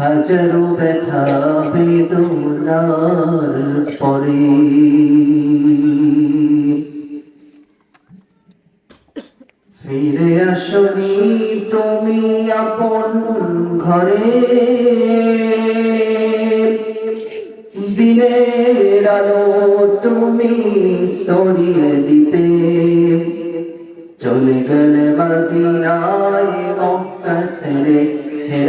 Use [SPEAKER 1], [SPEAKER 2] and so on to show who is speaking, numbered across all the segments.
[SPEAKER 1] হাজারো ব্যথা বেদনার পরে। ফিরে আসনি তুমি আপন ঘরে। দিনের আলো তুমি সরিয়ে দিতে। চলে গেলে মদিনায় মক্কা সেরে হে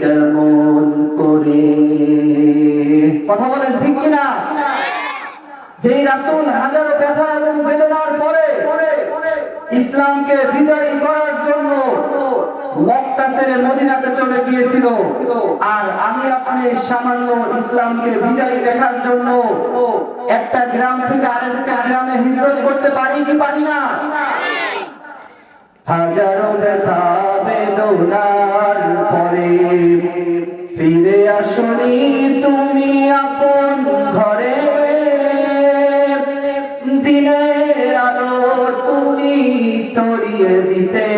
[SPEAKER 1] কেমন করে? কথা বলেন ঠিক কিনা? যে রাসূল হাজারো ব্যথা এবং বেদনার পরে ইসলামকে বিজয়ী করার জন্য মদিনাতে চলে গিয়েছিল, আর আমি আপনি সামান্য ইসলামকে বিজয়ী দেখার জন্য একটা গ্রাম থেকে আরেকটা গ্রামে হিজরত করতে পারি কি পারি না? হাজারো ব্যথা বেদনার পরে ফিরে আসনি তুমি আপন ঘরে। দিনের আলো তুমি সরিয়ে দিতে।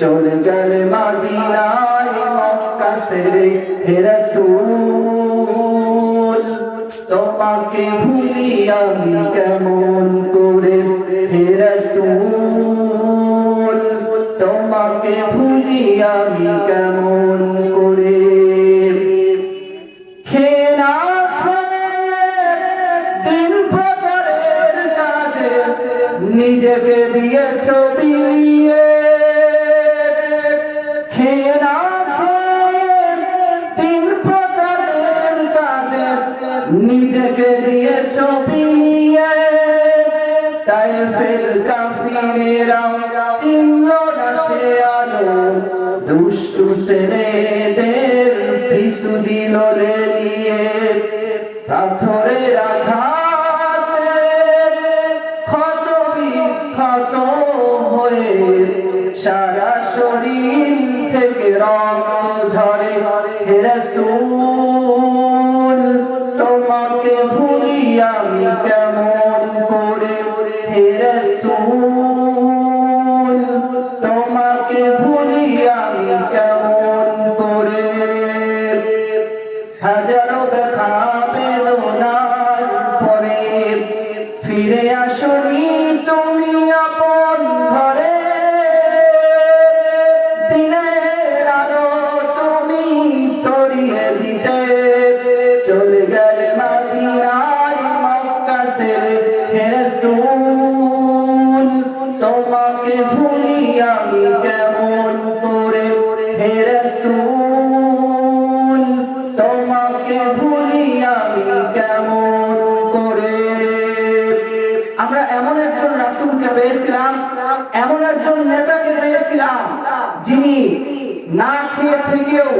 [SPEAKER 1] চলে গেলে মাদিনায় মক্কা সেরে হে রাসূল, তোমাকে ভুলি আমি কেমন তোমাকে ভুলি আমি কেমন করে? প্রচারের কাজে নিজেকে দিয়েছ বিলিয়ে। খেয়ে না খেয়ে দিন প্রচারের কাজে নিজেকে দিয়েছ বিলিয়ে। তাই ফের দুষ্টু ছেলেদের পিছু দিল লেলিয়ে পাথরের আঘাতে ক্ষত বিক্ষত হয়ে সারা শরীর থেকে রক্ত ঝরে। রাসূল, তোমাকে ভুলি আমি কেমন করে? হে রাসূল ফিরে আসনি তুমি আপন ঘরে। দিনের আলো তুমি সরিয়ে দিতে। চলে গেলে মাদিনায় মক্কা ছেড়ে হে রাসূল তোমাকে ভুলি আমি কেমন করে হে রাসূল আমরা এমন একজন রাসূলকে পেয়েছিলাম, এমন একজন নেতাকে পেয়েছিলাম, যিনি না খেয়ে থেকেও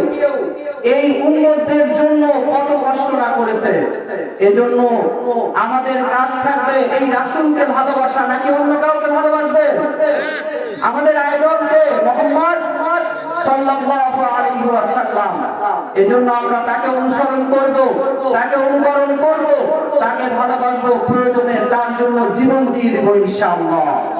[SPEAKER 1] এই উন্নতের জন্য কত কষ্ট না করেছে। এজন্য আমাদের কাজ থাকবে এই রাসূলকে ভালোবাসা, নাকি অন্য কাউকে ভালোবাসবে? আমাদের আইডলকে মোহাম্মদ সাল্লাল্লাহু আলাইহি ওয়াসাল্লাম। এজন্য আমরা তাকে অনুসরণ করব, তাকে অনুকরণ করব তাকে ভালোবাসবো প্রয়োজনে তার জন্য জীবন দিয়ে দেবো ইনশাআল্লাহ।